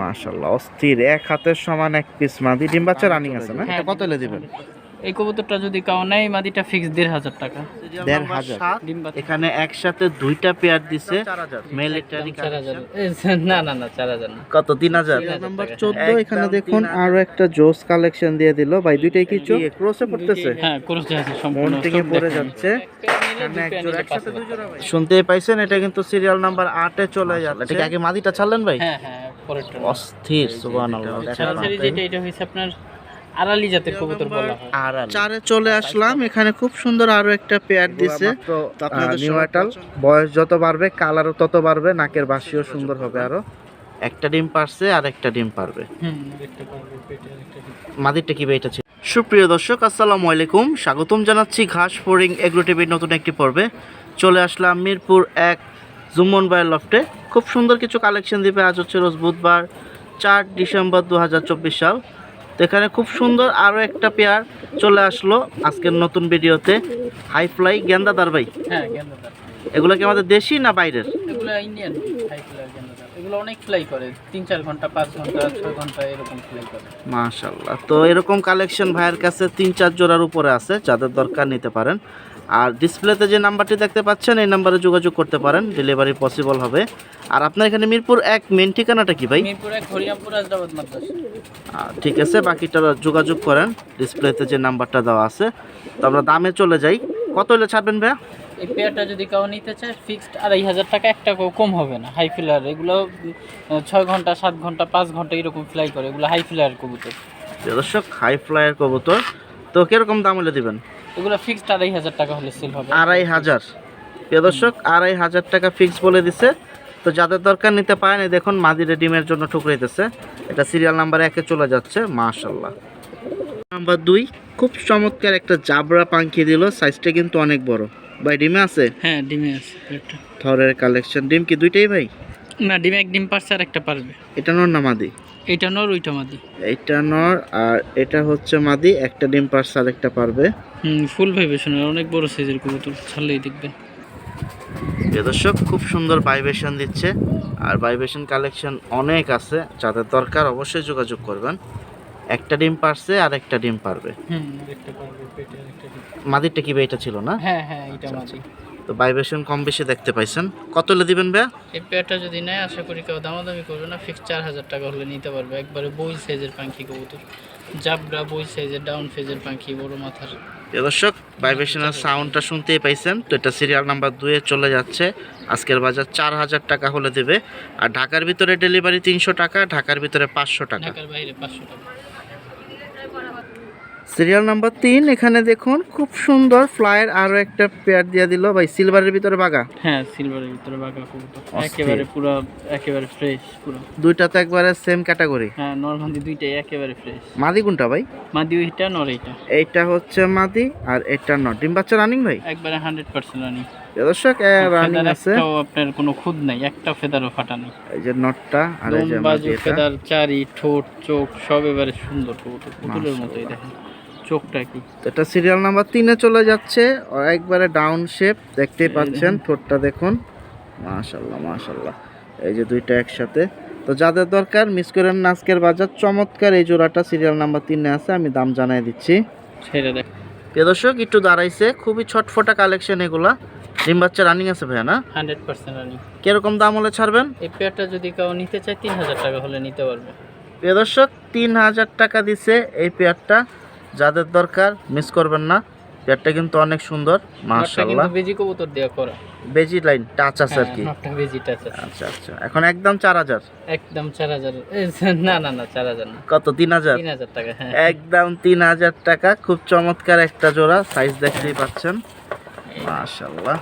মাশাল্লাহ অস্থির। এক হাতের সমান এক পিস মাদি। ডিম বাচ্চা রানিং আছে না? হ্যাঁ, এটা কত এলে দিবেন? এই কবুতরটা যদি কাও নেয় মাদিটা ফিক্স দেড় হাজার টাকা। দেড় হাজার। এখানে একসাথে দুইটা পেয়ার দিছে মিলিটারি না না না চার হাজার কত? তিন হাজার? নাম্বার চোদ্দ এখানে দেখুন আরও একটা জোস কালেকশন দিয়ে দিল। ভাই দুইটাই কি চোখ? ক্রসে পড়তেছে? হ্যাঁ ক্রোশ আছে সম্পূর্ণ মন থেকে পড়ে যাচ্ছে। এখানে এক জোড়া একসাথে দুই জোড়া শুনতেই পাইছেন এটা কিন্তু সিরিয়াল নাম্বার আটে চলে যাচ্ছে। এটা আগে মাদিটা ছাড়লেন ভাই? হ্যাঁ হ্যাঁ। অস্থির সুবহানাল্লাহ সরাসরি এটা হচ্ছে আপনার আড়ালি জাতের কবুতর বলা হয়। আর চারে চলে আসলাম এখানে খুব সুন্দর আরও একটা পেয়ার দিছে। নিউটাল বয়স যত বাড়বে কালারও তত বাড়বে নাকের বাসিও সুন্দর হবে আরও। একটা ডিম পারছে আর একটা ডিম পারবে। মাদিরটা কি এটা সুপ্রিয় দর্শক আসসালামু আলাইকুম। স্বাগতম জানাচ্ছি ঘাস ফোরিং এগ্রো টিভির নতুন একটি পর্বে। চলে আসলাম মিরপুর এক জুমন বায়ের লফটে। খুব সুন্দর কিছু কালেকশন দিবে আজ হচ্ছে রোজ বুধবার চার ডিসেম্বর দু হাজার চব্বিশ সাল। তো এখানে খুব সুন্দর আরও একটা পেয়ার চলে আসলো আজকের নতুন ভিডিওতে। হাই ফ্লাই গেন্দাদার ভাই। হ্যাঁ এগুলো কি আমাদের দেশি না বাইরের? ইন্ডিয়ান এগুলো অনেক ফ্লাই করে। তিন চার ঘণ্টা পাঁচ ঘণ্টা ছয় ঘণ্টা এরকম ফ্লাই করে। মাশাল্লাহ তো এরকম কালেকশন ভাইয়ের কাছে তিন চার জোড়ার উপরে আছে যাদের দরকার নিতে পারেন। আর ডিসপ্লেতে যে নাম্বারটি দেখতে পাচ্ছেন এই নাম্বারে যোগাযোগ করতে পারেন ডেলিভারি পসিবল হবে। আর আপনার এখানে মিরপুর এক মেন ঠিকানাটা কি ভাই? মিরপুর এক হরিয়ামপুর আজরাবাদ মাদ্রাসা। ঠিক আছে বাকিটা যোগাযোগ করেন। ডিসপ্লেতে যে নাম্বারটা দেওয়া আছে তো আমরা দামে চলে যাই। কত হলে ছাড়বেন ভাইয়া? এই পেয়ারটা যদি কাউ নিতে চায় ফিক্সড আড়াই হাজার টাকা এক টাকাও কম হবে না। হাই ফ্লায়ার এগুলো ছয় ঘণ্টা সাত ঘণ্টা পাঁচ ঘণ্টা এরকম ফ্লাই করে। এগুলো হাই ফ্লায়ার কবুতর। দর্শক হাই ফ্লাইয়ের কবুতর। তো কীরকম দাম হলে দিবেন? এগুলো ফিক্সড আড়াই হাজার টাকা হলে সেল হবে। আড়াই হাজার। প্রিয় দর্শক আড়াই হাজার টাকা ফিক্স বলে দিছে। তো যাদের দরকার নিতে পারেন দেখুন মাদিরে ডিমের জন্য ঠুকরাইতেছে এটা সিরিয়াল নাম্বার একে চলে যাচ্ছে মাশাল্লাহ নাম্বার দুই খুব চমৎকার একটা জাবরা পাঙ্খি দিল সাইজটা কিন্তু অনেক বড়। ভাই ডিমে আছে? হ্যাঁ ডিমে আছে পেয়ারটা থরের কালেকশন ডিম কি দুইটাই ভাই? না ডিমে এক ডিম পারছে আর একটা পারবে। এটা নর না মাদি? এইটা নর ওইটা মাদি। এইটা নর আর এটা হচ্ছে মাদি একটা ডিম পারছে আর একটা পারবে। হুম ফুল ভাইবেশনের অনেক বড় সাইজের কবুতর ছাড়লেই দেখবেন। দর্শক খুব সুন্দর ভাইব্রেশন দিচ্ছে আর ভাইব্রেশন কালেকশন অনেক আছে। যাদের দরকার অবশ্যই যোগাযোগ করবেন। একটা ডিম পারছে আর একটা ডিম পারবে। মাদিরটা কি এটা ছিল না? হ্যাঁ হ্যাঁ এইটা আচ্ছা, মাদি। তো ভাইব্রেশন কম বেশি দেখতে পাইছেন। কত হলে দিবেন ভাইয়া? এই পেয়ারটা যদি নেয় আশা করি কেউ দামাদামি করবে না। ফিক্স চার হাজার টাকা হলে নিতে পারবে। একবারে বই সাইজের পাখি কবুতর। জাবরা বই সাইজের ডাউন সাইজের পাখি বড় মাথার। দর্শক ভাইব্রেশনের সাউন্ডটা শুনতেই পাইছেন। তো এটা সিরিয়াল নাম্বার দুয়ে চলে যাচ্ছে। আজকের বাজার চার হাজার টাকা হলে দেবে। আর ঢাকার ভিতরে ডেলিভারি তিনশো টাকা ঢাকার ভিতরে পাঁচশো টাকা। ঢাকার বাইরে পাঁচশো টাকা। সিরিয়াল নাম্বার তিন এখানে দেখুন খুব সুন্দর ফ্লায়ার আরও একটা পেয়ার দিয়ে দিল। ভাই সিলভারের ভিতরে বাগা হ্যাঁ সিলভারের ভিতরে বাঘা কবুতর। একেবারে পুরো একেবারে ফ্রেশ পুরো। দুইটা তো একবারে সেম ক্যাটাগরি হ্যাঁ নরমাদি দুইটাই একেবারে ফ্রেশ মাদি কোনটা ভাই? মাদি ওইটা নর এইটা। এইটা হচ্ছে মাদি আর এটা নট ডিম বাচ্চা রানিং ভাই? একবারে হান্ড্রেড পার্সেন্ট রানিং এ দর্শক রানিং আছে। আপনার কোনো খুদ নাই একটা ফেদারও ফাটা নেই। এই যে নটটা আর এই যে মাদি ফেদার চারি ঠোঁট চোখ সব এবারে সুন্দর কবুতর। পুতুলের মতোই দেখেন। চোখটা কি? এটা সিরিয়াল নাম্বার তিনে চলে যাচ্ছে। একবারে ডাউন শেপ দেখতেই পাচ্ছেন ঠোঁটটা দেখুন। মাশাল্লাহ মাশাল্লাহ। এই যে দুইটা একসাথে। তো যাদের দরকার মিস করেন না আজকের বাজার। চমৎকার এই জোড়াটা সিরিয়াল নাম্বার তিনে আছে আমি দাম জানাই দিচ্ছি। সেটা দেখ প্রিয় দর্শক একটু দাঁড়াইছে। খুবই ছটফটা কালেকশন এগুলা। ডিম বাচ্চা রানিং আছে ভাইয়া না? হান্ড্রেড পার্সেন্ট রানিং কীরকম দাম হলে ছাড়বেন? এই পেয়ারটা যদি কেউ নিতে চায় তিন হাজার টাকা হলে নিতে পারবে। প্রিয় দর্শক তিন হাজার টাকা দিছে এই পেয়ারটা যাদের দরকার মিস করবেন না। পেয়ারটা কিন্তু অনেক সুন্দর কিন্তু বেজি কবুতর দেওয়া করা। বেজি লাইন টাচ আছে আর কি। হ্যাঁ, নটটা বেজিটা আছে। আচ্ছা আচ্ছা। এখন একদম চার হাজার। একদম চার হাজার। এ, না না না চার হাজার না। কত তিন হাজার? তিন হাজার টাকা হ্যাঁ। একদম তিন হাজার টাকা। খুব চমৎকার একটা জোড়া সাইজ দেখতেই পাচ্ছেন। মাশাল্লাহ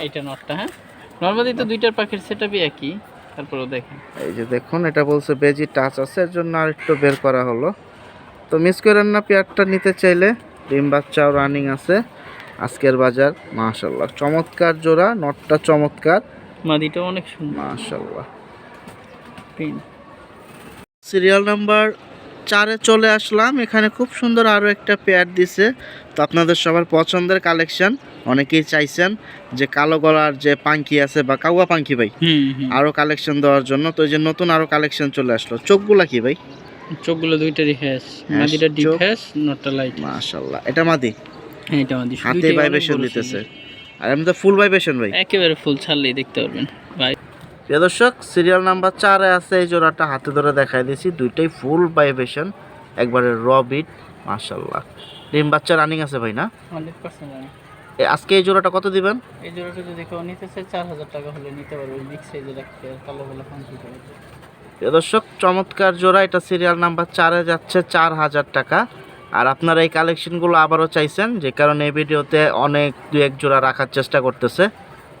এইটা নটটা হ্যাঁ। নর্মালি তো দুইটার পাখির সেটআপই একই। তারপরেও দেখেন। এই যে দেখুন এটা বলছে বেজি টাচ আছে। এর জন্য আর একটু বের করা হলো। তো মিস করেন না পেয়ারটা নিতে চাইলে। ডিম বাচ্চাও রানিং আছে। আজকের বাজার মাশাল্লাহ চমৎকার জোড়া নটটা চমৎকার। মাদিটা অনেক সুন্দর। মাশাল্লাহ সিরিয়াল নাম্বার চারে চলে আসলাম। এখানে খুব সুন্দর আরও একটা পেয়ার দিছে। তো আপনাদের সবার পছন্দের কালেকশন অনেকেই চাইছেন যে কালো গলার যে পাঙ্কি আছে বা কাউয়া পাঙ্কি ভাই আরও কালেকশন দেওয়ার জন্য। তো এই যে নতুন আরও কালেকশন চলে আসলো। চোখগুলা কি ভাই? চোখগুলো দুইটারই হ্যাস হ্যাঁ, মাদিটা ডিপ। হ্যাস নটটা লাইট মাশাল্লাহ এটা মাদি হ্যাঁ এটা আমাদের হাতে ভাইব্রেশন দিতেছে। আর এমনি ফুল ভাইব্রেশন ভাই। একেবারে ফুল ছাড়লেই দেখতে পারবেন। ভাই প্রিয় দর্শক সিরিয়াল নাম্বার চারে আছে এই জোড়াটা। হাতে ধরে দেখাই দিয়েছি। দুইটাই ফুল ভাইব্রেশন একবারে র বিট মাশাল্লাহ ডিম বাচ্চা রানিং আছে ভাই না? হান্ড্রেড পার্সেন্ট এ, আজকে এই জোড়াটা কত দিবেন? এই জোড়াটা যদি কেউ নিতে চায় চার হাজার টাকা হলে নিতে পারবে। মিক্স সাইজের একটা কালো বেলা ফাঙ্কি করে। দর্শক, চমৎকার জোড়া। এটা সিরিয়াল নাম্বার চারে যাচ্ছে চার হাজার টাকা। আর আপনারা এই কালেকশনগুলো আবারও চাইছেন, যে কারণে এই ভিডিওতে অনেক দু এক জোড়া রাখার চেষ্টা করতেছে।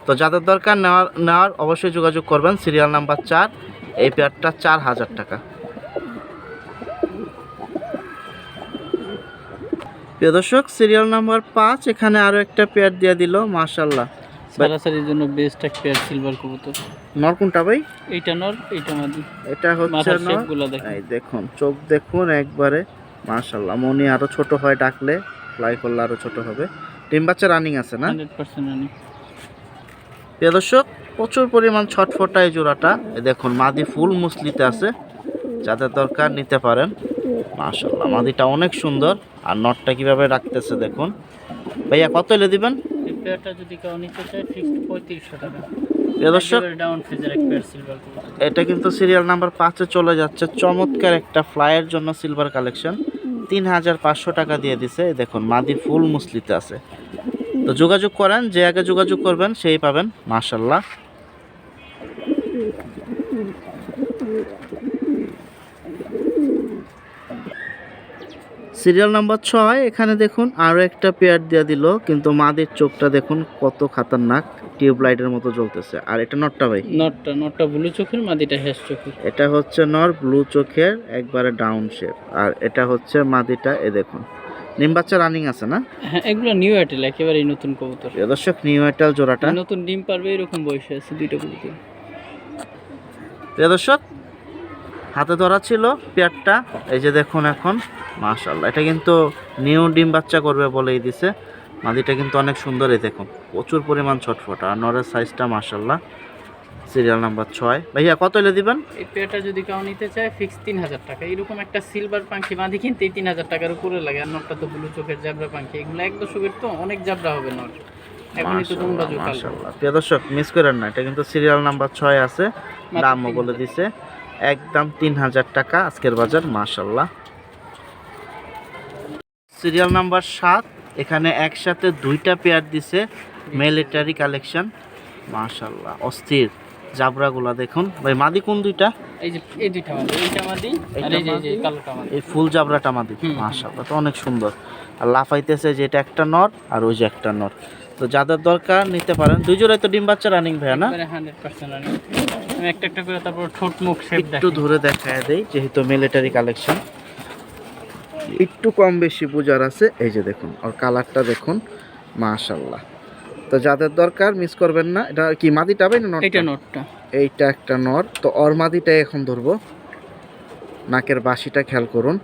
তো যাদের দরকার নেওয়ার নেওয়ার অবশ্যই যোগাযোগ করবেন সিরিয়াল নাম্বার চার, এই পেয়ারটা চার হাজার টাকা। প্রিয় দর্শক সিরিয়াল নাম্বার পাঁচ, এখানে আরও একটা পেয়ার দিয়ে দিল মাশাল্লাহ সারাসারির জন্য বেস্ট এক পেয়ার সিলভার কবুতর। নর কোনটা ভাই? এইটা নর এইটা মাদি। এটা হচ্ছে নর? এই দেখুন চোখ দেখুন একবারে মাশাল্লাহ মনি আরও ছোট হয় ডাকলে ফ্লাই করলে আরও ছোট হবে। ডিম বাচ্চা রানিং আছে না? হান্ড্রেড পার্সেন্ট আনি প্রিয় দর্শক প্রচুর পরিমাণ ছটফটা এই জোড়াটা। এই দেখুন মাদি ফুল মুসলিতে আছে। যাদের দরকার নিতে পারেন। মাশাল্লাহ মাদিটা অনেক সুন্দর। আর নটটা কীভাবে রাখতেছে দেখুন। ভাইয়া কত এলে দিবেন? পেয়ারটা যদি কেউ নিতে চায় ফিক্সড পঁয়ত্রিশশো টাকা। দর্শক এটা কিন্তু সিরিয়াল নাম্বার পাঁচে চলে যাচ্ছে। চমৎকার একটা ফ্লাইয়ের জন্য সিলভার কালেকশন তিন হাজার পাঁচশো টাকা দিয়ে দিছে। দেখুন মাদি ফুল মুসলিতে আছে। তো যোগাযোগ করেন যে আগে যোগাযোগ করবেন সেই পাবেন মাশাল্লাহ সিরিয়াল নাম্বার ছয় এখানে দেখুন আরও একটা পেয়ার দিয়ে দিল কিন্তু মাদির চোখটা দেখুন কত খাতারনাক টিউবলাইটের মতো জ্বলতেছে। আর এটা নটটা ভাই? নটটা নটটা ব্লু চোখের মাদিটা হ্যাশ চোখের? এটা হচ্ছে নর ব্লু চোখের একবারে ডাউন শেপ আর এটা হচ্ছে মাদিটা এ দেখুন। নিম বাচ্চা রানিং আছে না? হ্যাঁ এগুলো নিউ অ্যাটেল একেবারেই নতুন কবুতর। দর্শক নিউ এটাল জোড়াটা। নতুন ডিম পারবে এরকম বয়সে আছে দুইটা কবুতর। দর্শক হাতে ধরা ছিল পেয়ারটা। এই যে দেখুন এখন মাশাল্লাহ এটা কিন্তু নিউ ডিম বাচ্চা করবে বলেই দিছে। মাদিটা কিন্তু অনেক সুন্দর এই দেখুন। প্রচুর পরিমাণ ছটফট আর নরের সাইজটা মাশাল্লাহ সিরিয়াল নাম্বার ছয়। ভাইয়া কত এলে দিবেন? এই পেয়ারটা যদি কেউ নিতে চায় ফিক্স তিন হাজার টাকা। এরকম একটা সিলভার পাখি মাদি কিনতেই তিন হাজার টাকার উপরে লাগে। আর নটটা তো ব্লু চোখের জাবরা পাখি। এগুলো এক দশকের তো অনেক জাবরা হবে নট। প্রিয় দর্শক মিস করেন না। এটা কিন্তু সিরিয়াল নাম্বার ছয় আছে। দামও বলে দিছে। একদম তিন হাজার টাকা আজকের বাজার মাশাল্লাহ সিরিয়াল নাম্বার সাত এখানে একসাথে দুইটা পেয়ার দিছে মিলিটারি কালেকশন মাশাল্লাহ অস্থির জাবরাগুলা দেখুন। ভাই মাদি কোন দুইটা? এই যে এই দুইটা মাদি এইটা মাদি আর এই যে এই যে মাদি? কালোটা মাদি। এই ফুল জাবরাটা মাদি। তো অনেক সুন্দর। আর লাফাইতেছে যে এটা একটা নর আর ওই যে একটা নর। তো যাদের দরকার নিতে পারেন। দুই জোড়ায় তো ডিম বাচ্চা রানিং ভাইয়া না? একটা একটা করে তারপর ঠোঁট মুখ একটু ধরে দেখায় দেই যেহেতু মিলিটারি কালেকশন একটু কম বেশি পূজার আছে এই যে দেখুন আর কালারটা দেখুন মাশাল্লাহ তো যাদের দরকার মিস করবেন না। এটা কি মাদিটা পাই না এইটা নটটা? এইটা একটা নর তো অর মাদিটাই এখন ধরবো। নাকের বাসিটা খেয়াল করুন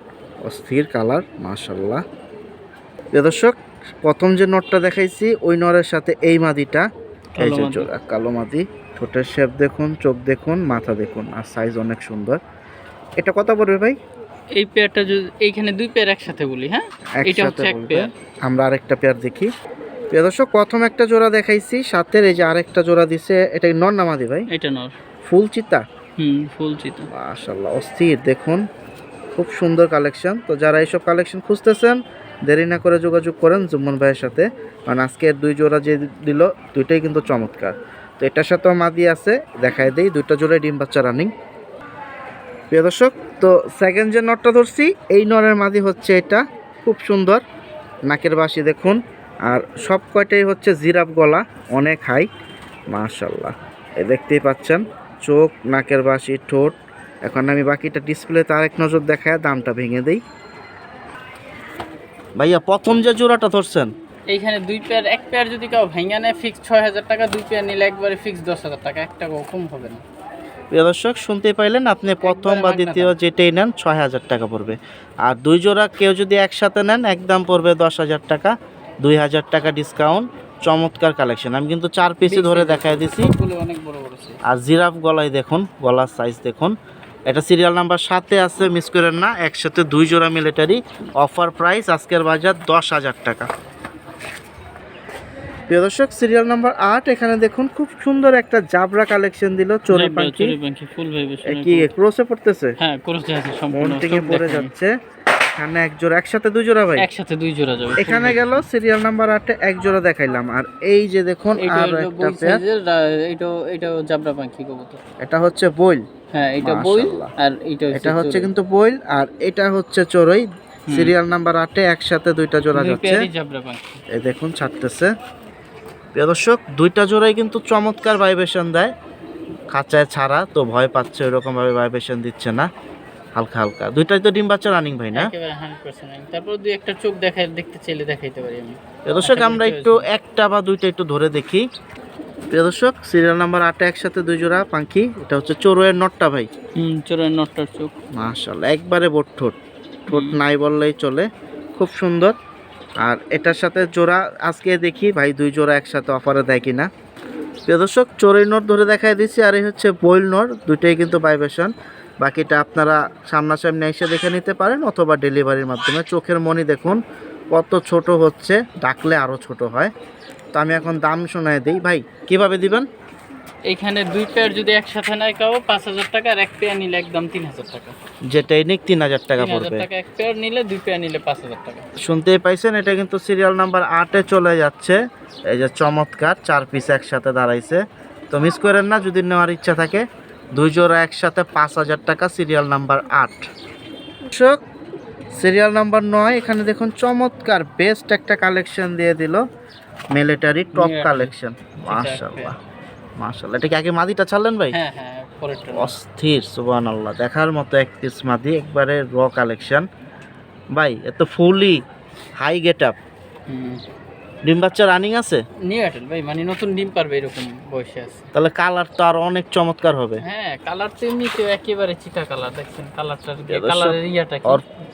অস্থির কালার মাশাল্লাহ দর্শক প্রথম যে নটটা দেখাইছি ওই নরের সাথে এই মাদিটা এই যে। জোড়া, কালো মাদি। ঠোঁটের শেপ দেখুন চোখ দেখুন মাথা দেখুন আর সাইজ অনেক সুন্দর। এটা কত পড়বে ভাই? এই পেয়ারটা যদি এইখানে দুই পেয়ার একসাথে বলি হ্যাঁ? এটা হচ্ছে এক পেয়ার আমরা আরেকটা পেয়ার দেখি। প্রিয় দর্শক প্রথম একটা জোড়া দেখাইছি সাথের এই যে আরেকটা জোড়া দিছে এটা নর না মাদি ভাই? এটা নর। ফুল চিতা? হুম ফুল চিতা। মাশাল্লাহ অস্থির দেখুন। খুব সুন্দর কালেকশন তো যারা এইসব কালেকশন খুঁজতেছেন দেরি না করে যোগাযোগ করেন জুম্মন ভাইয়ের সাথে। কারণ আজকে দুই জোড়া যে দিল, দুইটাই কিন্তু চমৎকার। তো এটার সাথেও মাদি আছে, দেখাই দেই, দুইটা জোড়ায় ডিম বাচ্চা রানিং প্রিয় দর্শক, তো সেকেন্ড যে নটটা ধরছি, এই নরের মাদি হচ্ছে এটা, খুব সুন্দর। নাকের বাসি দেখুন, আর সব কয়টাই হচ্ছে জিরাফ গলা, অনেক হাই মাশাল্লাহ এ দেখতেই পাচ্ছেন, চোখ, নাকের বাসি ঠোঁট। এখন আমি বাকিটা ডিসপ্লেতে আরেক নজর দেখায় দামটা ভেঙে দেই। ভাইয়া প্রথম যে জোড়াটা ধরছেন? এইখানে দুই পেয়ার এক পেয়ার যদি কেউ ভেঙে নেয় ফিক্স ছয় হাজার টাকা দুই পেয়ার নিলে একবারে ফিক্স দশ হাজার টাকা এক টাকাও কম হবে না। প্রিয় দর্শক শুনতে পাইলেন আপনি প্রথম বা দ্বিতীয় যেটাই নেন ছয় হাজার টাকা পড়বে। আর দুই জোড়া কেউ যদি একসাথে নেন একদম পড়বে দশ হাজার টাকা দুই হাজার টাকা ডিসকাউন্ট চমৎকার কালেকশন আমি কিন্তু চার পিসই ধরে দেখাই দিছি। আর জিরাফ গলায় দেখুন গলার সাইজ দেখুন। এটা সিরিয়াল নাম্বার সাথে আছে মিস করেন না একসাথে দুই জোড়া মিলিটারি অফার প্রাইস আজকের বাজার দশ হাজার টাকা। প্রিয় দর্শক সিরিয়াল নাম্বার আট এখানে দেখুন খুব সুন্দর একটা জাবরা কালেকশন দিল চোরে পাখি। এ কি ক্রোসে পড়তেছে? হ্যাঁ ক্রসে আছে সম্পূর্ণ থেকে পড়ে যাচ্ছে। এখানে এক জোড়া একসাথে দুই জোড়া ভাই? একসাথে দুই জোড়া যাবে এখানে গেল সিরিয়াল নাম্বার আটে এক জোড়া দেখাইলাম। আর এই যে দেখুন এটা আরও একটা পেয়ার সাইজের এটা জাবরা পাখি কবুতর। এটা হচ্ছে বইল। হ্যাঁ এটা বইল আর এটা এটা হচ্ছে কিন্তু বইল আর এটা হচ্ছে চড়ই। সিরিয়াল নাম্বার আটে একসাথে দুইটা জোড়া যাচ্ছে। এই দেখুন ছাড়তেছে। প্রিয় দর্শক দুইটা জোড়াই কিন্তু চমৎকার ভাইব্রেশন দেয়। খাঁচায় ছাড়া তো ভয় পাচ্ছে ওইরকম ভাবে ভাইব্রেশন দিচ্ছে না। হালকা হালকা। দুইটাই তো ডিম বাচ্চা রানিং ভাই না? তারপর দুই একটা চোখ দেখাই দেখতে চাইলে দেখাইতে পারি আমি। দর্শক আচ্ছা, আমরা একটু একটা বা দুইটা একটু ধরে দেখি। প্রিয় দর্শক সিরিয়াল নাম্বার আটে একসাথে দুই জোড়া পাখি এটা হচ্ছে চোরোয়ের নটটা ভাই। হুম চোরের নটটার চোখ। মাশাল্লাহ একবারে বোট ঠোঁট। ঠোঁট নাই বললেই চলে। খুব সুন্দর। আর এটার সাথে জোড়া আজকে দেখি ভাই দুই জোড়া একসাথে অফারে দেয় কিনা। প্রিয় দর্শক চোরের নোট ধরে দেখাই দিচ্ছি আর এই হচ্ছে বইল নোট। দুইটাই কিন্তু বাইবেশন বাকিটা আপনারা সামনাসামনি এসে দেখে নিতে পারেন অথবা ডেলিভারির মাধ্যমে। চোখের মনি দেখুন কত ছোট হচ্ছে ডাকলে আরও ছোট হয়। তো আমি এখন দাম শোনায় দিই। ভাই কীভাবে দিবেন? এখানে দুই পেয়ার যদি একসাথে নেয় কাও পাঁচ হাজার টাকা আর এক পেয়ার নিলে একদম তিন হাজার টাকা। যেটাই নিক তিন হাজার টাকা পড়বে। টাকা এক পেয়ার নিলে দুই পেয়ার নিলে পাঁচ হাজার টাকা। শুনতেই পাইছেন এটা কিন্তু সিরিয়াল নাম্বার আটে চলে যাচ্ছে। এই যে চমৎকার চার পিস একসাথে দাঁড়াইছে। তো মিস করেন না যদি নেওয়ার ইচ্ছা থাকে দুই জোড়া একসাথে পাঁচ হাজার টাকা সিরিয়াল নাম্বার আট। সিরিয়াল নাম্বার নয় এখানে দেখুন চমৎকার বেস্ট একটা কালেকশন দিয়ে দিল। মিলিটারি টপ কালেকশন মাশাআল্লাহ মাশাআল্লাহ। এটা কি আগে মাদিটা ছাড়লেন ভাই? হ্যাঁ হ্যাঁ। অস্থির সুবান আল্লাহ দেখার মতো এক পিস মাদি একবারে র কালেকশন ভাই এত ফুলি হাই গেট আপ ডিম বাচ্চা রানিং আছে? নিউ এয়ারটেল ভাই মানে নতুন ডিম পারবে এরকম বয়সে আছে। তাহলে কালার তো আর অনেক চমৎকার হবে। হ্যাঁ কালার তো এমনিতেও একেবারে চিটা কালার দেখছেন? কালারটার অবশ্য কালারের ইয়াটা কি?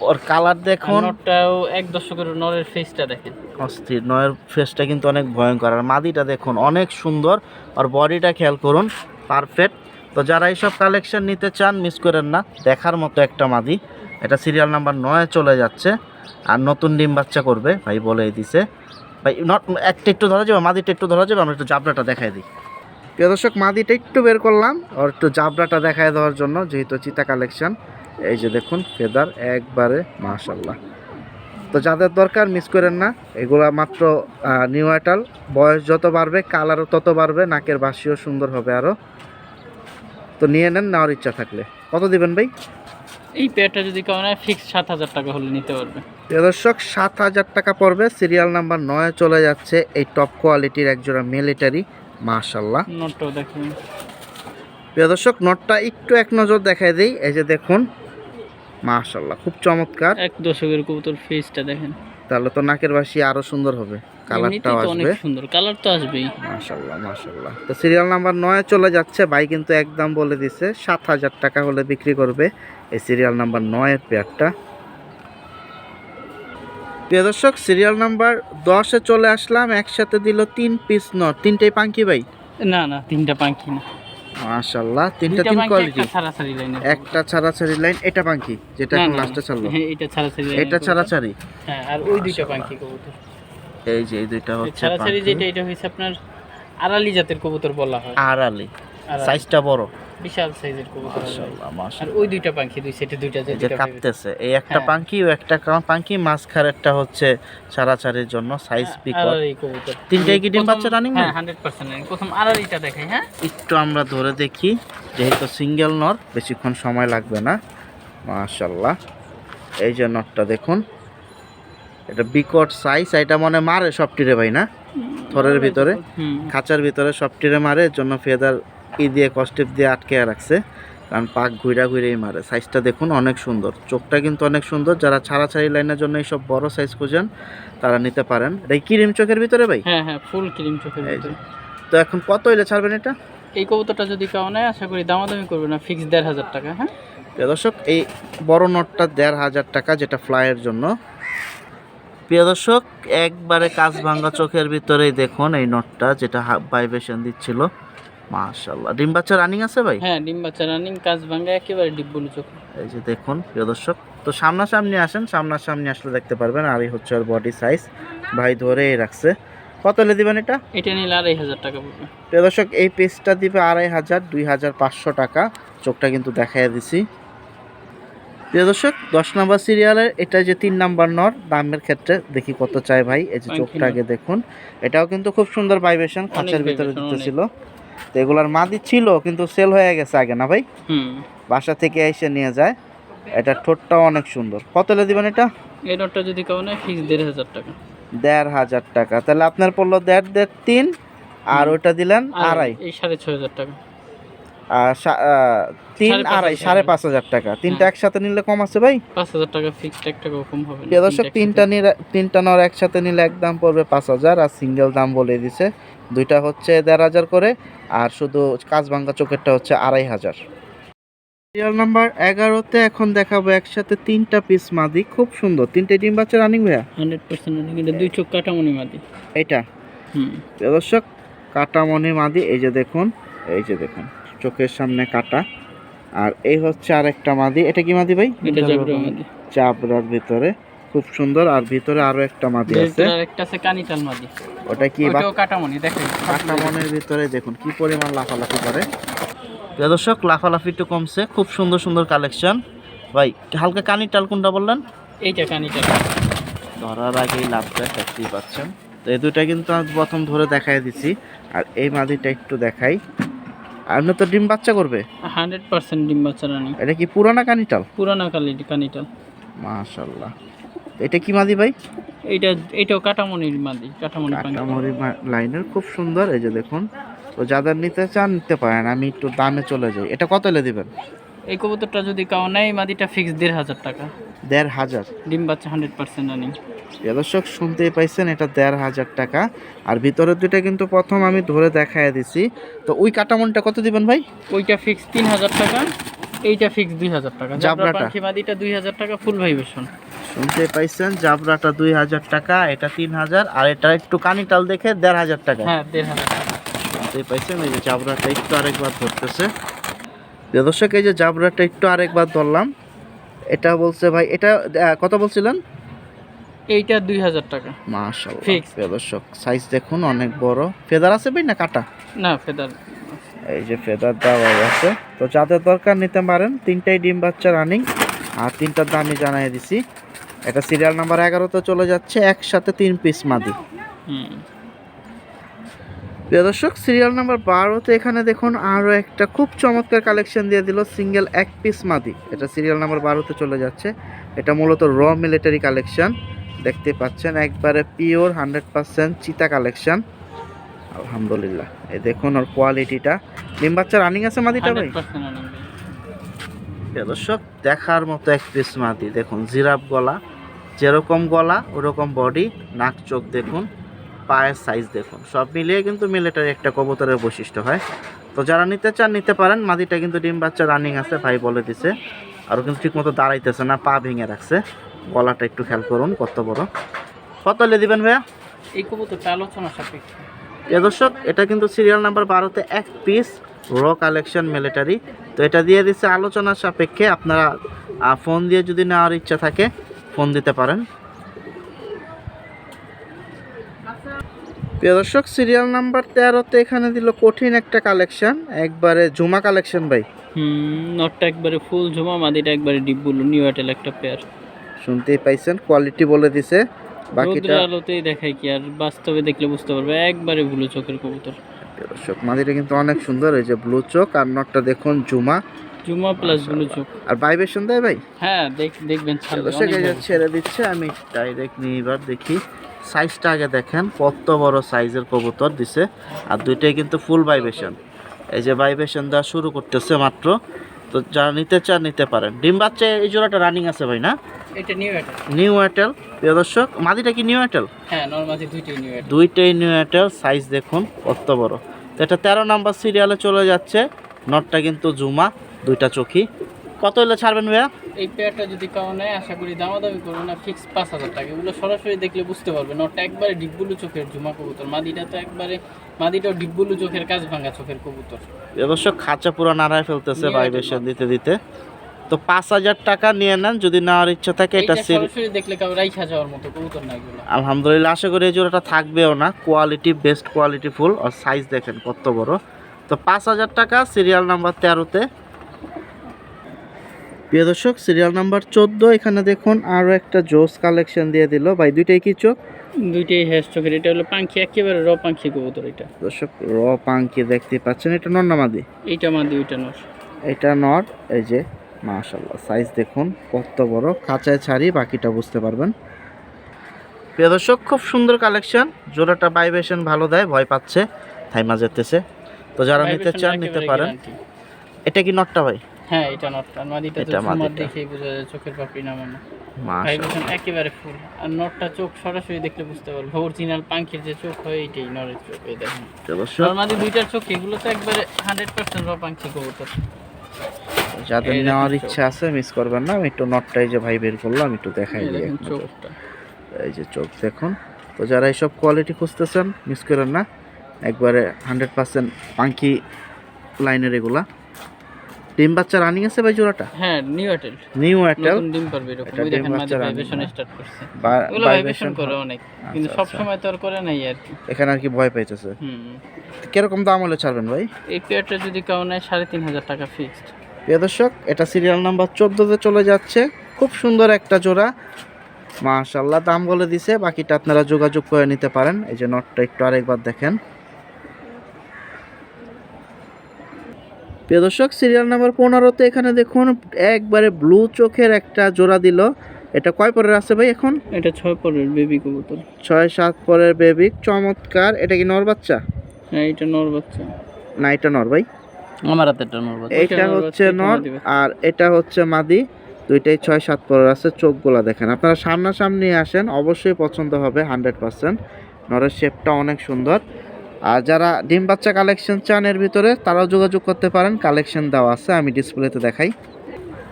ওর কালার দেখুন। নটটাও এক দশকের নরের ফেসটা দেখেন। অস্থির নয়ের ফেসটা কিন্তু অনেক ভয়ঙ্কর। আর মাদিটা দেখুন অনেক সুন্দর। আর বডিটা খেয়াল করুন পারফেক্ট তো যারা এইসব কালেকশন নিতে চান মিস করেন না। দেখার মতো একটা মাদি। এটা সিরিয়াল নাম্বার নয়ে চলে যাচ্ছে। আর নতুন ডিম বাচ্চা করবে ভাই বলেই দিছে। ভাই নট একটা একটু ধরা যাবে মাদিটা একটু ধরা যাবে, আমরা একটু জাবরাটা দেখাই দিই। প্রিয় দর্শক মাদিটা একটু বের করলাম, আর একটু জাবরাটা দেখায় দেওয়ার জন্য, যেহেতু চিতা কালেকশন এই যে দেখুন ফেদার একবারে মাশাল্লাহ তো যাদের দরকার মিস করেন না, এগুলা মাত্র নিউ আইটাল বয়স যত বাড়বে কালারও তত বাড়বে, নাকের বাসিও সুন্দর হবে আরও তো নিয়ে নেন, নেওয়ার ইচ্ছা থাকলে। কত দিবেন ভাই? এই পেয়ারটা যদি কেউ নেয় ফিক্স সাত হাজার টাকা হলে নিতে পারবে। প্রিয় দর্শক সাত হাজার টাকা পড়বে। সিরিয়াল নাম্বার নয়ে চলে যাচ্ছে। এই টপ কোয়ালিটির একজোড়া মিলিটারি মাশাল্লাহ নটটাও দেখুন। প্রিয় দর্শক নটটা একটু এক নজর দেখাই দিই। এই যে দেখুন মাশাল্লাহ খুব চমৎকার। এক দশকের কবুতর ফেসটা দেখেন। তাহলে তো নাকের বাসি আরও সুন্দর হবে। কালারটাও আসবে। সুন্দর কালার তো আসবেই। মাশাল্লাহ মাশাল্লাহ তো সিরিয়াল নাম্বার নয় চলে যাচ্ছে ভাই কিন্তু একদম বলে দিছে সাত হাজার টাকা হলে বিক্রি করবে। এই সিরিয়াল নাম্বার নয়ের পেয়ারটা প্রিয় দর্শক সিরিয়াল নাম্বার দশে চলে আসলাম একসাথে দিল তিন পিস নট। তিনটেই পাঙ্কি ভাই? না না তিনটা পাখি না। তিনটা তিন কোয়ালিটি একটা ছাড়াছাড়ি লাইন এটা পাঙ্কি যেটা এখন লাস্টে ছাড়লো। হ্যাঁ এটা ছাড়াছাড়ি এটা। ছাড়াছাড়ি। হ্যাঁ আর ওই দুইটা পাখি কবুতর। এই যে এই দুইটা হচ্ছে ছাড়াছাড়ি যেটা এটা হচ্ছে আপনার আড়ালি জাতের কবুতর বলা হয়। আড়ালি। সাইজটা বড়। বিশাল সাইজের কবুতর বলা হয়। মাশাল্লাহ আর ওই দুইটা পাখি দুই সেটে দুইটা যে কাঁপতেছে। এই একটা হ্যাঁ। পাঙ্কি ও একটা কা- পাঙ্কি একটা হচ্ছে ছাড়াছাড়ির জন্য সাইজ কবুতর। তিনটাই কি ডিম বাচ্চা running হ্যাঁ ভাই? হান্ড্রেড পার্সেন্ট প্রথম আড়ালিটা দেখাই হ্যাঁ? একটু আমরা ধরে দেখি যেহেতু সিঙ্গেল নর বেশিক্ষণ সময় লাগবে না। মাশাল্লাহ এই যে নটটা দেখুন। এটা বিকট সাইজ এটা মনে মারে সবটিরে ভাই না? থরের ভিতরে খাঁচার ভিতরে সবটিরে মারে এর জন্য ফেদার ই দিয়ে কস্টেপ দিয়ে আটকে রাখছে। কারণ পাক ঘুরা ঘুরেই মারে। সাইজটা দেখুন অনেক সুন্দর। চোখটা কিন্তু অনেক সুন্দর। যারা ছাড়াছাড়ি লাইনের জন্য এইসব বড় সাইজ খুঁজেন তারা নিতে পারেন। এটা ক্রিম চোখের ভিতরে ভাই? হ্যাঁ হ্যাঁ ফুল ক্রিম চোখের ভিতরে। তো এখন কত হইলে ছাড়বেন এটা? এই কবুতরটা যদি কেউ নেয় আশা করি দামাদামি করবে না। ফিক্স দেড় হাজার টাকা হ্যাঁ? দর্শক এই বড় নটটা দেড় হাজার টাকা যেটা ফ্লাইয়ের জন্য। প্রিয় দর্শক একবারে কাজ ভাঙ্গা চোখের ভিতরেই দেখুন এই নটটা যেটা ভাইব্রেশন দিচ্ছিল। মাশাল্লাহ ডিম বাচ্চা রানিং আছে ভাই? হ্যাঁ ডিম বাচ্চা রানিং কাজ ভাঙ্গা একেবারে ডিব্বুলু চোখ। এই যে দেখুন প্রিয় দর্শক তো সামনাসামনি আসেন সামনাসামনি আসলে দেখতে পারবেন আর এই হচ্ছে ওর বডি সাইজ ভাই ধরেই রাখছে। কত হলে দিবেন এটা? এটা নিলে আড়াই হাজার টাকা পড়বে। প্রিয় দর্শক এই পেজটা দিবে আড়াই হাজার দুই হাজার পাঁচশো টাকা। চোখটা কিন্তু দেখাই দিছি। প্রিয় দর্শক দশ নম্বর সিরিয়ালের এটা যে তিন নাম্বার নর দামের ক্ষেত্রে দেখি কত চাই ভাই। এই যে চোখটা আগে দেখুন এটাও কিন্তু খুব সুন্দর ভাইব্রেশন খাঁচার ভিতরে দিতেছিল তো এগুলার মাদি ছিল কিন্তু সেল হয়ে গেছে আগে না ভাই? হুম। বাসা থেকে এসে নিয়ে যায়। এটা ঠোঁটটাও অনেক সুন্দর। কত দিবেন এটা? এই নোটটা যদি কেউ নেয় ফিক্স দেড় হাজার টাকা। দেড় হাজার টাকা। তাহলে আপনার পড়ল দেড় দেড় তিন আর। ওইটা দিলেন আড়াই। এই সাড়ে ছয় হাজার টাকা। তিন আড়াই সাড়ে পাঁচ হাজার টাকা। তিনটা হ্যাঁ। একসাথে নিলে কম আছে ভাই? পাঁচ হাজার টাকা ফিক্সড এক টাকা কম হবে প্রিয় দর্শক তিনটা নিলে। তিনটা নর একসাথে নিলে একদম পড়বে পাঁচ হাজার আর সিঙ্গেল দাম বলে দিছে। দুইটা হচ্ছে দেড় হাজার করে আর শুধু কাজ ভাঙ্গা চোখেরটা হচ্ছে আড়াই হাজার। সিরিয়াল নাম্বার এগারোতে এখন দেখাবো একসাথে তিনটা পিস মাদি। খুব সুন্দর। তিনটে ডিম বাচ্চা রানিং ভাইয়া? হান্ড্রেড পার্সেন্ট এটা দুই চোখ কাটামনি মাদি। এটা দর্শক কাটা মনে মাদি। এই যে দেখুন এই যে দেখুন। চোখের সামনে কাটা। আর এই হচ্ছে আরেকটা মাদি। এটা কি মাদি ভাই? এটা জাবরা মাদি। চাপড়ার ভিতরে। খুব সুন্দর। আর ভিতরে আরও একটা মাদি আছে। একটা আছে কানিটাল মাদি। ওটা কি কাটামনি দেখেন। কাটা মনের ভিতরে দেখুন কি পরিমাণ লাফালাফি করে। প্রিয় দর্শক লাফালাফি একটু কমছে। খুব সুন্দর সুন্দর কালেকশন। ভাই হালকা কানি টাল কোনটা বললেন? এইটা কানিটাল। ধরার আগেই লাভটা দেখতেই পাচ্ছেন। তো এই দুটা কিন্তু আমি প্রথম ধরে দেখাই দিছি। আর এই মাদিটা একটু দেখাই। আপনি তো ডিম বাচ্চা করবে? হান্ড্রেড পার্সেন্ট ডিম বাচ্চা রানি এটা কি পুরানা কানিটাল? পুরানা কালি কানিটাল। মাশাল্লাহ এটা কি মাদি ভাই? এইটা এইটাও কাটামনির মাদি কাটামনি কাটামনির লাইনের খুব সুন্দর এই যে দেখুন। তো যাদের নিতে চান নিতে পারেন আমি একটু দামে চলে যাই। এটা কত এলে দিবেন? এই কবুতরটা যদি কাউ নেয় মাদিটা ফিক্স দেড় হাজার টাকা। দেড় হাজার? ডিম বাচ্চা হান্ড্রেড পার্সেন্ট রানি দর্শক শুনতেই পাইছেন এটা দেড় হাজার টাকা। আর ভিতরের দুইটা কিন্তু প্রথম আমি ধরে দেখাই দিছি। তো ওই কাটামনটা কত দিবেন ভাই? ওইটা ফিক্স তিন হাজার টাকা এইটা ফিক্স দুই হাজার টাকা। জাবরাটা? পাখি মাদিটা দুই হাজার টাকা ফুল ভাইবেশন শুনতে পাইছেন জাবরাটা দুই হাজার টাকা এটা তিন হাজার আর এটা একটু কানিটাল দেখে দেড় হাজার টাকা। হ্যাঁ দেড় হাজার টাকা। শুনতে পাইছেন এই যে জাবরাটা একটু আরেকবার ধরতেছে। দর্শক এই যে জাবরাটা একটু আরেকবার ধরলাম। এটা বলছে ভাই এটা কত বলছিলেন? এইটা দুই হাজার টাকা. প্রিয় দর্শক সাইজ দেখুন অনেক বড়। ফেদার আছে ভাই না কাটা? না ফেদার। এই যে ফেদার দেওয়া আছে। তো যাদের দরকার নিতে পারেন তিনটাই ডিম বাচ্চা রানিং আর তিনটার দামই জানাই দিছি। এটা সিরিয়াল নাম্বার এগারোতে চলে যাচ্ছে একসাথে তিন পিস মাদি। হুম। প্রিয় দর্শক সিরিয়াল নাম্বার বারোতে এখানে দেখুন আরও একটা খুব চমৎকার কালেকশন দিয়ে দিল সিঙ্গেল এক পিস মাদি। এটা সিরিয়াল নাম্বার বারোতে চলে যাচ্ছে। এটা মূলত র মিলিটারি কালেকশন দেখতে পাচ্ছেন একবারে পিওর হান্ড্রেড পার্সেন্ট চিতা কালেকশন আলহামদুলিল্লাহ। এই দেখুন ওর কোয়ালিটিটা ডিম বাচ্চা রানিং আছে মাদিটা ভাই? দর্শক দেখার মতো এক পিস মাদি। দেখুন জিরাফ গলা। যেরকম গলা ওরকম বডি নাক চোখ দেখুন। পায়ের সাইজ দেখুন। সব মিলিয়ে কিন্তু মিলিটারি একটা কবুতরের বৈশিষ্ট্য হয়। তো যারা নিতে চান নিতে পারেন। মাদিটা কিন্তু ডিম বাচ্চা রানিং আছে ভাই বলে দিছে। আরও কিন্তু ঠিকমতো দাঁড়াইতেছে না পা ভেঙে রাখছে। গলাটা একটু খেয়াল করুন কত বড়। কত হলে দিবেন ভাইয়া? এই কবুতরটা আলোচনা সাপেক্ষে। এ দর্শক এটা কিন্তু সিরিয়াল নাম্বার বারোতে এক পিস র কালেকশন মিলিটারি তো এটা দিয়ে দিচ্ছে আলোচনার সাপেক্ষে। আপনারা ফোন দিয়ে যদি নেওয়ার ইচ্ছা থাকে ফোন দিতে পারেন। প্রিয় দর্শক সিরিয়াল নাম্বার তেরোতে এখানে দিল কঠিন একটা কালেকশন একবারে জুমা কালেকশন ভাই। হুম নটটা একবারে ফুল ঝুমা মাদিটা একবারে ডিপগুলো নিউ এয়ারটেল একটা পেয়ার শুনতেই পাইছেন কোয়ালিটি বলে দিছে বাকিটা আলোতেই দেখায় কি আর বাস্তবে দেখলে বুঝতে পারবে একবারে ব্লু চোখের কবুতর। দর্শক মাদিটা কিন্তু অনেক সুন্দর এই যে ব্লু চোখ আর নটটা দেখুন জুমা জুমা প্লাস ব্লু চোখ। আর ভাইব্রেশন দেয় ভাই? হ্যাঁ দেখ দেখবেন ছেড়ে দিচ্ছে আমি ডাইরেক্ট নিয়ে এবার দেখি। সাইজটা আগে দেখেন কত বড় সাইজের কবুতর দিছে। আর দুইটাই কিন্তু ফুল ভাইব্রেশন এই যে ভাইব্রেশন দেওয়া শুরু করতেছে মাত্র। তো যারা নিতে চান নিতে পারেন। ডিম বাচ্চা এই জোড়াটা রানিং আছে ভাই না? এটা নিউ এয়ারটেল নিউ এয়ারটেল প্রিয় দর্শক মাদিটা কি নিউ এয়ারটেল হ্যাঁ দুইটাই নিউ এয়ারটেল দুইটাই নিউ এয়ারটেল সাইজ দেখুন কত বড়। তো এটা তেরো নাম্বার সিরিয়ালে চলে যাচ্ছে। নটটা কিন্তু জুমা দুইটা চোখি। কত হলে ছাড়বেন ভাইয়া? এই পেয়ারটা যদি কাউ নেয় আশা করি দামাদামি করব না ফিক্স পাঁচ হাজার টাকা। এগুলো সরাসরি দেখলে বুঝতে পারবে নটটা একবারে ডিব্বুলু চোখের ঝুমা কবুতর। মাদিটা তো একবারে মাদিটাও ডিব্বুলু চোখের কাজ ভাঙা চোখের কবুতর। অবশ্য খাঁচা পুরো নাড়ায় ফেলতেছে ভাইবেশন দিতে দিতে। তো পাঁচ হাজার টাকা নিয়ে নেন যদি নেওয়ার ইচ্ছা থাকে এটা সিল দেখলে কাউ রাইখা যাওয়ার মতো কবুতর না এগুলো। আলহামদুলিল্লাহ আশা করি এই জোড়াটা থাকবেও না। কোয়ালিটি বেস্ট কোয়ালিটি ফুল আর সাইজ দেখেন কত বড়। তো পাঁচ হাজার টাকা সিরিয়াল নাম্বার তেরোতে। প্রিয় দর্শক সিরিয়াল নাম্বার চোদ্দ এখানে দেখুন আরও একটা জোস কালেকশন দিয়ে দিল। ভাই দুইটাই কি চোখ? দুইটাই হ্যাশ চোখের এটা হলো পাখি একেবারে র পাখি কবুতর এটা। দর্শক র পাঙ্কি দেখতে পাচ্ছেন। এটা নন্নামাদি এইটা মাদি ওইটা নর। এটা নর এই যে মাশাল্লাহ সাইজ দেখুন কত বড় কাঁচায় ছাড়ি বাকিটা বুঝতে পারবেন। প্রিয় দর্শক খুব সুন্দর কালেকশন জোড়াটা ভাইব্রেশন ভালো দেয় ভয় পাচ্ছে থাইমা যেতেছে। তো যারা নিতে চান নিতে পারেন। এটা কি নটটা ভাই? হ্যাঁ এটা নটটা মাদিটা তো এটা দেখেই বোঝা যায় চোখের পাপড়ি নামানো মাশাল্লাহ ভাইব্রেশন একেবারে ফুল আর নটটা চোখ সরাসরি দেখলে বুঝতে পারব। অরিজিনাল পাখির যে চোখ হয় এইটাই নরের চোখ এই দেখেন। আর মাদি দুইটার চোখ এগুলো তো একবারে হান্ড্রেড পার্সেন্ট র পাখি কবুতর। যাদের নেওয়ার ইচ্ছা আছে মিস করবেন না। আমি একটু নটটাই যে ভাই বের করলাম একটু দেখাই দিই। চোখটা। এই যে চোখ দেখুন। তো যারা এইসব কোয়ালিটি খুঁজতেছেন মিস করেন না। একবারে হান্ড্রেড পার্সেন্ট পাঙ্কি লাইনের এগুলা। ডিম বাচ্চা রানিং আছে ভাই জোড়াটা? হ্যাঁ নিউ এয়ারটেল নিউ নতুন ডিম পারবে এরকম। ওই দেখেন বাচ্চা ভাইব্রেশন স্টার্ট করছে। এগুলো ভাইব্রেশন করে অনেক। কিন্তু আচ্ছা, সব আচ্ছা। সময় তো আর করে নাই আর কি। এখানে আর কি ভয় পাইতেছে। হুম। কীরকম দাম হলে ছাড়বেন ভাই? এই পেয়ারটা যদি কাউ নেয় সাড়ে তিন হাজার টাকা ফিক্সড প্রিয় দর্শক এটা সিরিয়াল নাম্বার চোদ্দোতে চলে যাচ্ছে। খুব সুন্দর একটা জোড়া। মাশাল্লাহ দাম বলে দিছে। বাকিটা আপনারা যোগাযোগ করে নিতে পারেন। এই যে নটটা একটু আরেকবার দেখেন। প্রিয় দর্শক সিরিয়াল নাম্বার পনেরোতে এখানে দেখুন একবারে ব্লু চোখের একটা জোড়া দিল। এটা কয় পরের আছে ভাই এখন? এটা ছয় পরের বেবি কবুতর। ছয় সাত পরের বেবি চমৎকার। এটা কি নর বাচ্চা? হ্যাঁ এটা নর বাচ্চা। না এটা নর ভাই। আমার হাতে একটা নর বাচ্চা। এটা হচ্ছে নর আর এটা হচ্ছে মাদি। দুইটাই ছয় সাত পরের আছে চোখগুলা দেখেন। আপনারা সামনাসামনি আসেন অবশ্যই পছন্দ হবে হান্ড্রেড পার্সেন্ট নরের শেপটা অনেক সুন্দর। আর যারা ডিম বাচ্চা কালেকশন চান এর ভিতরে তারাও যোগাযোগ করতে পারেন। কালেকশন দেওয়া আছে আমি ডিসপ্লেতে দেখাই।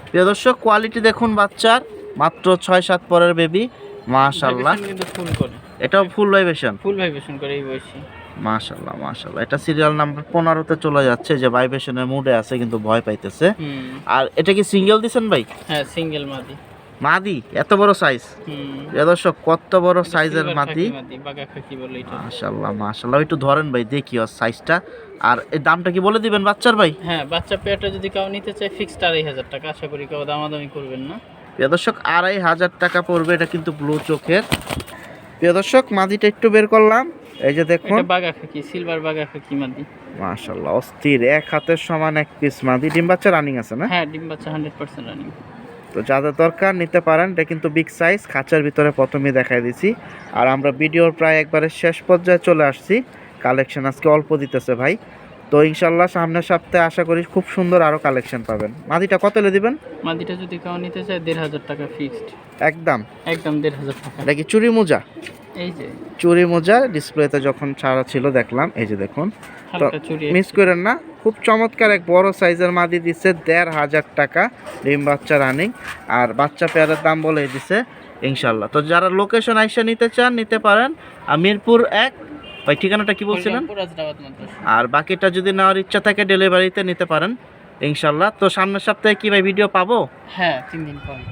প্রিয় দর্শক কোয়ালিটি দেখুন বাচ্চার মাত্র ছয় সাত পরের বেবি মাশাল্লাহ এটাও ফুল ভাইবেশন ফুল ভাইব্রেশন করে এই বয়সী। মাশাল্লাহ মাশাল্লাহ এটা সিরিয়াল নাম্বার পনেরোতে চলে যাচ্ছে যে ভাইবেশনের মুডে আছে কিন্তু ভয় পাইতেছে। আর এটা কি সিঙ্গেল দিছেন ভাই? হ্যাঁ সিঙ্গেল মাদি। মাদি এত বড় সাইজ দর্শক কত বড় সাইজের মাদি? মাশাল্লাহ মাশাল্লাহ একটু ধরেন ভাই দেখি ওর সাইজটা আর এই দামটা কি বলে দিবেন বাচ্চার ভাই? হ্যাঁ বাচ্চা পেয়ারটা যদি কাউ নিতে চায় ফিক্সড আড়াই হাজার টাকা আশা করি কেউ দামাদামি করবেন না। প্রিয় দর্শক আড়াই হাজার টাকা পড়বে এটা কিন্তু ব্লু চোখের। প্রিয় দর্শক মাদিটা একটু বের করলাম। এই যে দেখুন। এটা বাগা খাকি সিলভার বাগা খাকি মাদি। মাশাল্লাহ অস্থির এক হাতের সমান এক পিস মাদি। ডিম বাচ্চা রানিং আছে না? হ্যাঁ ডিম বাচ্চা হান্ড্রেড পার্সেন্ট রানিং তো যাদের দরকার নিতে পারেন এটা কিন্তু বিগ সাইজ খাঁচার ভিতরে প্রথমেই দেখাই দিছি। আর আমরা ভিডিওর প্রায় একবারে শেষ পর্যায়ে চলে আসছি। কালেকশন আজকে অল্প দিতেছে ভাই। তো ইনশাল্লাহ সামনের সপ্তাহে আশা করি খুব সুন্দর আরও কালেকশন পাবেন। মাদিটা কত হলে দিবেন? মাদিটা যদি কেউ নিতে চায় দেড় হাজার টাকা ফিক্সড একদম? একদম দেড় হাজার টাকা। এটা কি চুরি মোজা? এই যে। চুরি মোজা ডিসপ্লেতে যখন ছাড়া ছিল দেখলাম এই যে দেখুন। চুরি। মিস করেন না? খুব চমৎকার এক বড় সাইজের মাদি দিচ্ছে দেড় হাজার টাকা ডিম বাচ্চা রানিং আর বাচ্চা পেয়ারের দাম বলে দিছে ইনশাল্লাহ তো যারা লোকেশন আইসা নিতে চান নিতে পারেন। মিরপুর এক ভাই ঠিকানাটা কি বলছিলেন? আর বাকিটা যদি নেওয়ার ইচ্ছা থাকে ডেলিভারিতে নিতে পারেন ইনশাল্লাহ তো সামনের সপ্তাহে কি ভাই ভিডিও পাবো? হ্যাঁ তিন দিন পরে।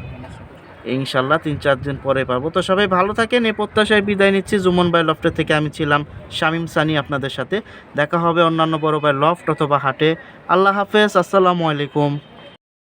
ইনশাল্লাহ তিন, চার দিন পরে পাবো। তো সবাই ভালো থাকেন এ প্রত্যাশায় বিদায় নিচ্ছি। জুমন বাই লফটের থেকে আমি ছিলাম, শামিম সানি আপনাদের সাথে। দেখা হবে অন্যান্য বড় ভাই লফট অথবা হাটে। আল্লাহ হাফেজ, আসসালামু আলাইকুম।